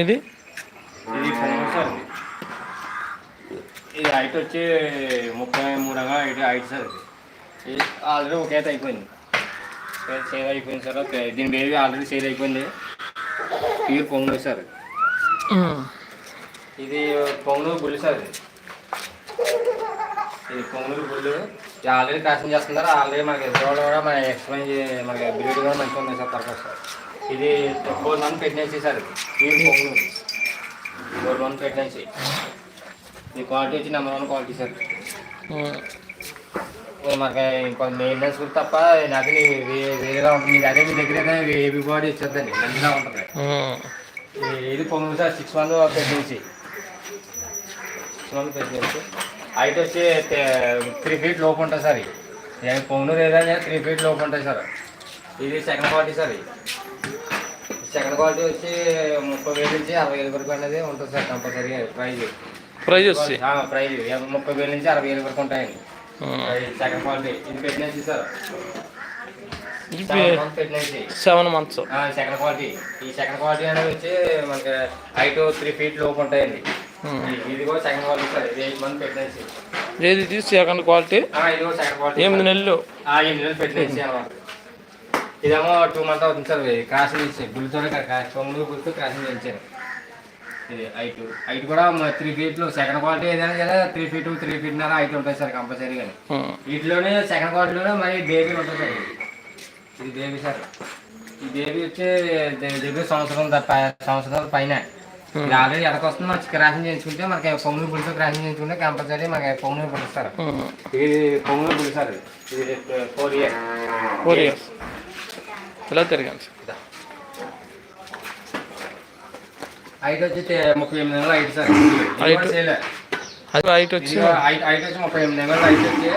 ఇది ఇది పొంగు సార్ ఇది. ఇది హైట్ వచ్చి ముప్పై మూడుగా హైట్ హైట్ సార్ ఇది. ఇది ఆల్రెడీ ఒక ఈత అయిపోయింది సేల్ అయిపోయింది సార్. దీని బేబీ ఆల్రెడీ సేల్ అయిపోయింది ప్యూర్ పొంగు సార్. ఇది పొంగులు బుల్లి సార్ ఇది పొంగులు ఆల్రెడీ క్రాసింగ్ చేస్తున్నారు? ఆల్రెడీ మనకి ఎదురు కూడా మన ఎక్స్ప్లెయిన్ మనకి బ్రీడ్ కూడా మంచిగా ఉంది సార్ పర్పస్ ఇది ఫోర్ మంత్ ప్రెగ్నెన్సీ సార్ ఇది. పొంగులు ఫోర్ మంత్ ప్రెగ్నెన్సీ ఈ క్వాలిటీ వచ్చి నెంబర్ వన్ క్వాలిటీ సార్. మనకి ఇంకో మెయింటెనెన్స్ కూడా తప్ప నాకు వేరేగా ఉంటుంది. మీ అదే మీ దగ్గర ఏబీ బాడీ ఇచ్చేద్దండి. మంచిగా ఉంటుంది. ఇది- ఇది పొంగు sir six month pregnancy six month pregnancy height వచ్చి త్రీ ఫీట్ లోపు ఉంటుంది సార్ ఇది పొంగు లేదని త్రీ ఫీట్ లోపు ఉంటుంది సార్. ఇది సెకండ్ క్వాలిటీ సార్ ఇది. సెకండ్ క్వాలిటీ వచ్చి ముప్పై వేలు నుంచి అరవై వేలు వరకు అనేది ఉంటుంది సార్ కంపల్సరీ ప్రైజ్. ప్రైజ్ వచ్చి? ప్రైజ్. ముప్పై వేల నుంచి అరవై వేలు వరకు ఉంటాయండి. సెకండ్ క్వాలిటీ ఇది pregnancy sir. Seven months second quality ఈ సెకండ్ క్వాలిటీ అనేది వచ్చి మనకి హైట్ త్రీ ఫీట్ లోపు ఉంటాయండి. ఏది ఇది? సెకండ్ క్వాలిటీ ఎనిమిది నెలలు. ఇదేమో టూ మంత్ అవుతుంది సార్ క్రాసింగ్ చేసి బుల్తో తొమ్మిది బుల్తో క్రాసింగ్ చేయించాను ఇది హైట్ హైట్ కూడా త్రీ ఫీట్లు సెకండ్ క్వాలిటీ ఏదైనా కదా త్రీ ఫీట్ త్రీ ఫీట్ నర హైట్ ఉంటుంది సార్ కంపల్సరీ కానీ. వీటిలోనే సెకండ్ క్వాలిటీలోనే మరి బేబీ ఉంటుంది సార్ ఇది. Baby sir. ఈ బేబీ వచ్చి దగ్గర సంవత్సరం సంవత్సరాల పైన. ఇది ఆల్రెడీ ఎడకు వస్తుంది మనకి క్రాసింగ్ చేయించుకుంటే మనకి పొంగులు పులితో క్రాసింగ్ చేయించుకుంటే కంపల్సరీ మనకి పొంగులు పులుస్తారు. ఇది పొంగులు పులుస్తారు ఇది ఫోర్ ఇయర్ ఫోర్ ఇయర్స్ ఇలా తిరగాను సార్ హైట్ వచ్చి ముప్పై ఎనిమిది నెలలు హైట్ సార్? సేల్. హైట్ వచ్చి హైట్ వచ్చి ముప్పై ఎనిమిది నెలలు హైట్ వచ్చి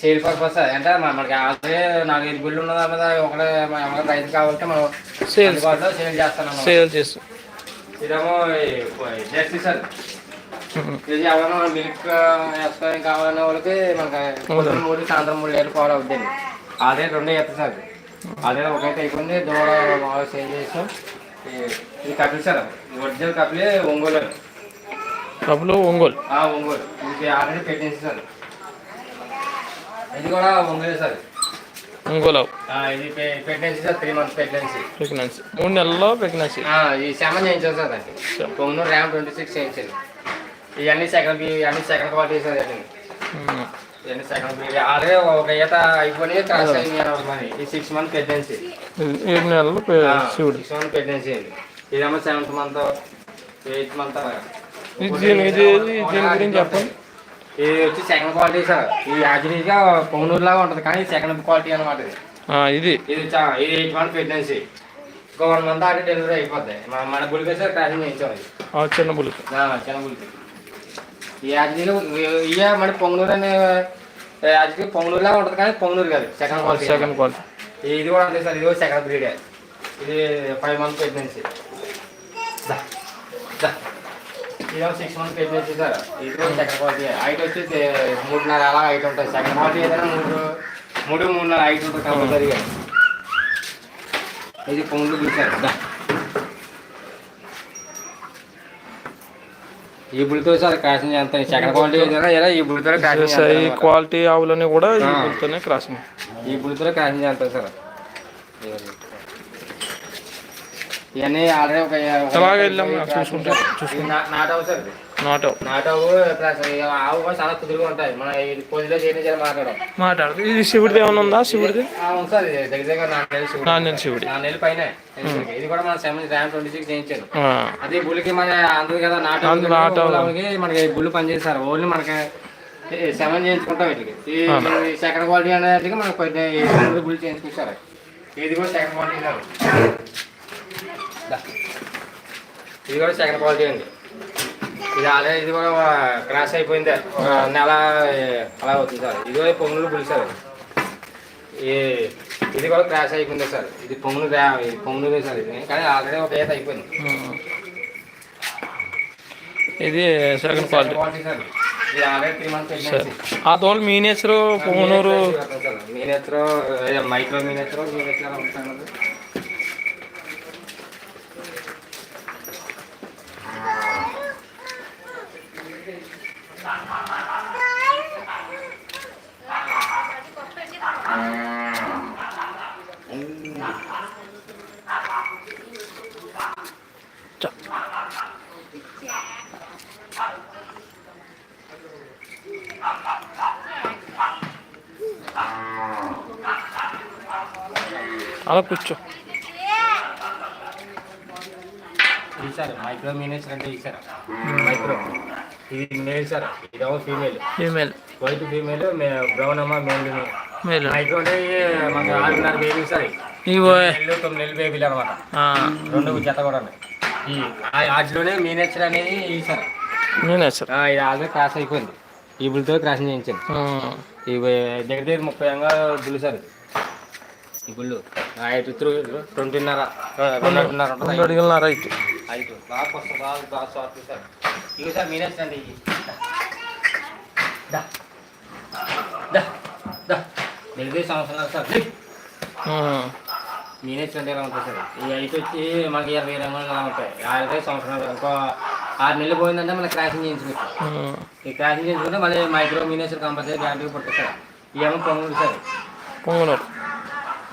సేల్ పర్పస్ అంటే మన- మనకి ఆల్రెడీ నాలుగైదు బిల్లు ఉన్న దాని మీద ఒకటే రైతు కావాలంటే మనం. అందుబాటులో సేల్ చేస్తాను సేల్ చేసి ఇదేమో జెర్సీ సార్. ఇది ఎవరైనా మిల్క్ వేసుకొని కావాలన్న వాళ్ళకి మనకి మూడు సాయంత్రం మూడు లీటర్ పాలు అవుతుంది అదే రెండే సార్. అదే ఒకైతే అయిపోయింది. దూడ మామూలుగా సేల్ చేసాం. ఇది కపిల్ సార్ ఒరిజినల్ కపిలే ఒంగోలు. కబులు ఒంగోలు. ఆ, ఒంగోలు. ఇది ఆల్రెడీ పెట్టేసి సార్. ఇది కూడా ఒంగోలు సార్. ఆ, ఇది పె- పెట్టేసి సార్ త్రీ మంత్స్ పెట్టేసి ప్రెగ్నెన్సీ మూడు నెలల్లో ప్రెగ్నెన్సీ ఈ సెవెన్ చేయించాం సార్ దానికి ర్యామ్ ట్వంటీ సిక్స్ చేయించాను ఇవన్నీ సెకండ్ ఇవన్నీ సెకండ్ క్వాలిటీ సార్ ఇవన్నీ సెకండ్ ఆల్రెడీ ఒక ఈత అయిపోయి క్రాస్ అయింది ఈ సిక్స్ మంత్ ప్రెగ్నెన్సీ ఏడు నెలలు సిక్స్ మంత్ ప్రెగ్నెన్సీ అండి. ఇదేమో సెవెంత్ మంత్ ఎయిత్ మంత్ దీని గురించి చెప్పండి? ఇది వచ్చి సెకండ్ క్వాలిటీ సార్. ఇది యాక్చువల్గా పొంగనూరు లాగా ఉంటుంది కానీ సెకండ్ క్వాలిటీ అనమాట ఇది. ఇది. ఇది చా- ఇది ఎయిట్ మంత్ ప్రెగ్నెన్సీ ఇంకో వన్ మంత్ ఆడి డెలివరీ అయిపోద్ది. మన మన గుడికి సార్ క్రాసింగ్ చేయించాం ఇది. ఆ చిన్న బుల్కి ఆ, చిన్న గుడికి ఈ యాక్చువల్గా ఇయ్య మన పొంగనూరు అనే యాక్చువల్గా పొంగనూరు లాగా ఉంటుంది కానీ పొంగనూరు కాదు సెకండ్ క్వాలిటీ సెకండ్ క్వాలిటీ ఇది కూడా అంతే సార్ ఇది కూడా సెకండ్ బ్రీడే ఇది ఫైవ్ మంత్ ప్రెగ్నెన్సీ ఇదేమో సిక్స్ మంత్ ప్రెగ్నెన్సీ సార్ ఇది కూడా సెకండ్ క్వాలిటీ హైట్ వచ్చి తే- మూడున్నర అలా హైట్ ఉంటుంది. సెకండ్ క్వాలిటీ ఏదైనా మూడు మూడు మూడున్నర హైట్ ఉంటుంది కంపల్సరీగా ఇది పిలిచారు దా. ఈ బుల్తో సార్ క్రాసింగ్ చేస్తాను సెకండ్ క్వాలిటీ ఏదైనా ఈ బుల్తో క్రాసింగ్ ఈ క్వాలిటీ ఆవులని కూడా ఈ. బుల్తోనే క్రాసింగ్ ఈ బుల్తో క్రాసింగ్ చేస్తాను సార్. ఇవన్నీ ఆల్రెడీ ఒక అలాగే వెళ్ళాం చూసుకుంటా చూసుకుంటా. నా- నాటావు సార్ నాటావు ప్లస్ ఇక ఆవు కూడా చాలా కుదురుగా ఉంటాయి. మన చేయాలి మాట్లాడడం మాట్లాడదు. ఇది శివుడిది ఏమైనా ఉందా? శివుడిది? ఉంది సార్ దగ్గర దగ్గర నాలుగు శివుడు. నాలుగు నెలలు శివుడి. నాలుగు నెలలు పైన ఇది కూడా మన సెవెన్ ర్యామ్ ట్వంటీ సిక్స్ అది మన అందరు కదా నాటావు. మనకి బుల్లు పనిచేస్తారు. ఓన్లీ మనకి సెవెన్ చేయించుకుంటాం వీటికి. ఈ సెకండ్ క్వాలిటీ అనేది మనకి కొన్ని బుల్లు చేయించుకుంటారు ఇది కూడా సెకండ్ క్వాలిటీ. ఇది కూడా సెకండ్ క్వాలిటీ అండి ఇది ఆల్రెడీ ఇది కూడా క్రాష్ అయిపోయింది నెల అలా అవుతుంది సార్ ఇది కూడా పొంగులు బుల్ సార్ ఈ ఇది కూడా క్రాష్ అయిపోయింది సార్ ఇది పొంగులు పొంగులు సార్ ఇది కానీ ఆల్రెడీ ఒక ఏత అయిపోయింది. ఇది సెకండ్ క్వాలిటీ మంత్స్ సరే ఆ తోలు మీనేసరు పుంగనూరు మీనేత్రో అలా కూర్చో. ఇది సార్ మైక్రో అంటే ఇది సార్ మైక్రో. ఇది మేల్ సార్. ఇదేమో female. Female. White female brown అమ్మ మేల్ మేల్. మైక్రో అంటే మాకు ఆరున్నర బేబీ సార్ ఇవో నెలలు తొమ్మిది నెలలు బేబీలు అనమాట రెండు జత కూడా ఈ వాటిలోనే మీనేచర్ అనేది ఇది సార్. ఇది ఆల్రెడీ క్రాస్ అయిపోయింది. ఈ బుల్తో క్రాస్ చేయించాను. ఇవి దగ్గర దగ్గర ముప్పై అంగా బుల్లు సార్ బుల్లు ఐదు త్రూ రెండున్నర. రెండు అడిగిన రైతు ఐదు. బాగా వస్తుంది బాగా బాగా షార్ట్ సార్ ఇవి సార్ మీనేసి అండి ఇవి దా. దా. దా. నెలది సంవత్సరాలు సార్ మీనేసి అంటే ఎలా ఉంటుంది సార్ ఈ ఐదు వచ్చి మనకి ఇరవై రంగులు అలా ఉంటాయి యాభై సంవత్సరాలు ఇంకో ఆరు నెలలు పోయిందంటే మనకి క్రాసింగ్ చేయించుకోవచ్చు ఈ క్రాసింగ్ చేయించుకుంటే మళ్ళీ మైక్రో మీనేసర్ కంపల్సరీ గ్యారంటీ పుట్టుతుంది సార్ ఇవేమో పొంగులు సార్. పొంగనూరు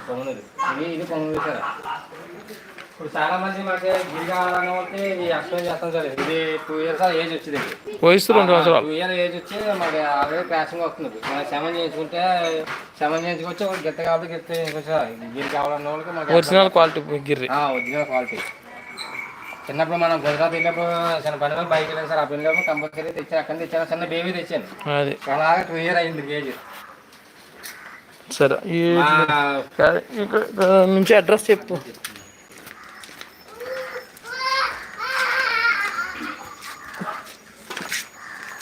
పొంగునూరు ఇది ఇది సార్. ఇప్పుడు చాలా మంది మాకు గిరి కావాలని ఇది ఎక్స్ప్లెయిన్ చేస్తాం సార్. ఇది టూ ఇయర్స్ ఏజ్ వచ్చింది వయసు రెండు సంవత్సరాలు. టూ ఇయర్ ఏజ్ వచ్చి మాకు ఆల్రెడీ క్రాసింగ్ వస్తుంది. మనం శమన్ చేయించుకుంటే శమన్ చేయించుకోవచ్చు ఒకటి గిత్త కాబట్టి గిత్త చేయించుకోవచ్చు సార్. గిరి కావాలన్న వాళ్ళకి మాకు ఒరిజినల్ క్వాలిటీ గిర్రి. ఒరిజినల్ క్వాలిటీ చిన్నప్పుడు మనం గుజరాత్ వెళ్ళినప్పుడు చిన్న పనిలో బైక్ వెళ్ళాను సార్. ఆ పనిలో కంపల్సరీ తెచ్చాను అక్కడ తెచ్చాను చిన్న బేబీ తెచ్చాను. అది. అలాగే టూ ఇయర్ అయింది ఏజ్ సరే ఈ ఇక్కడ నుంచి అడ్రస్ చెప్పు.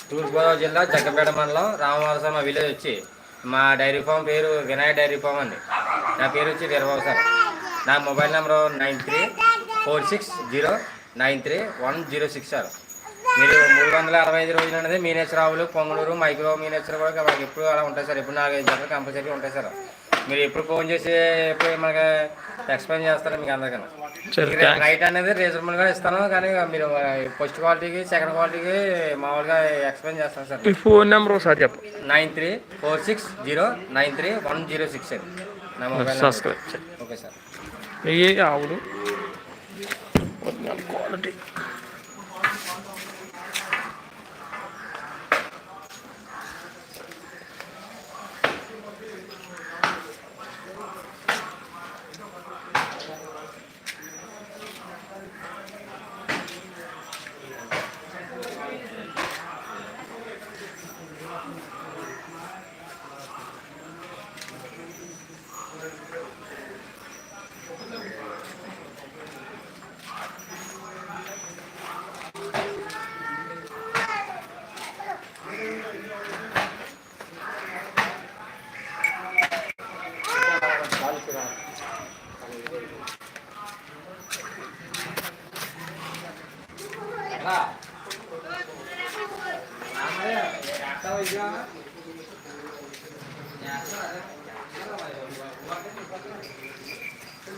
తూర్పుగోదావరి జిల్లా జగ్గపేట మండలం రామవరసమ్మ విలేజ్ వచ్చి మా డైరీ ఫామ్ పేరు వినాయక డైరీ ఫామ్ అండి. నా పేరు వచ్చి వీరబాబు సార్ నా mobile number nine three four six zero nine three one zero six sir. మీరు మూడు వందల అరవై ఐదు రోజులు అనేది మీనేశ్వర ఆవులు పొంగళూరు మైక్రో మీనేశ్వర కూడా మాకు ఎప్పుడు అలా ఉంటాయి సార్. ఎప్పుడు నాలుగైదు జతలు కంపల్సరీ ఉంటాయి సార్. మీరు ఎప్పుడు ఫోన్ చేసి ఎప్పుడు మనకి ఎక్స్ప్లెయిన్ చేస్తారు మీకు అందరికన్నా? రైట్ అనేది రీజనబుల్గా ఇస్తాను కానీ మీరు ఫస్ట్ క్వాలిటీకి సెకండ్ క్వాలిటీకి మామూలుగా ఎక్స్ప్లెయిన్ చేస్తాను సార్. ఈ ఫోన్ నెంబర్ ఒకసారి చెప్పు. Nine three four six zero nine three one zero six నా మొబైల్ సబ్స్క్రైబ్ చేయి ఓకే సార్. ఏ ఆవులు? క్వాలిటీ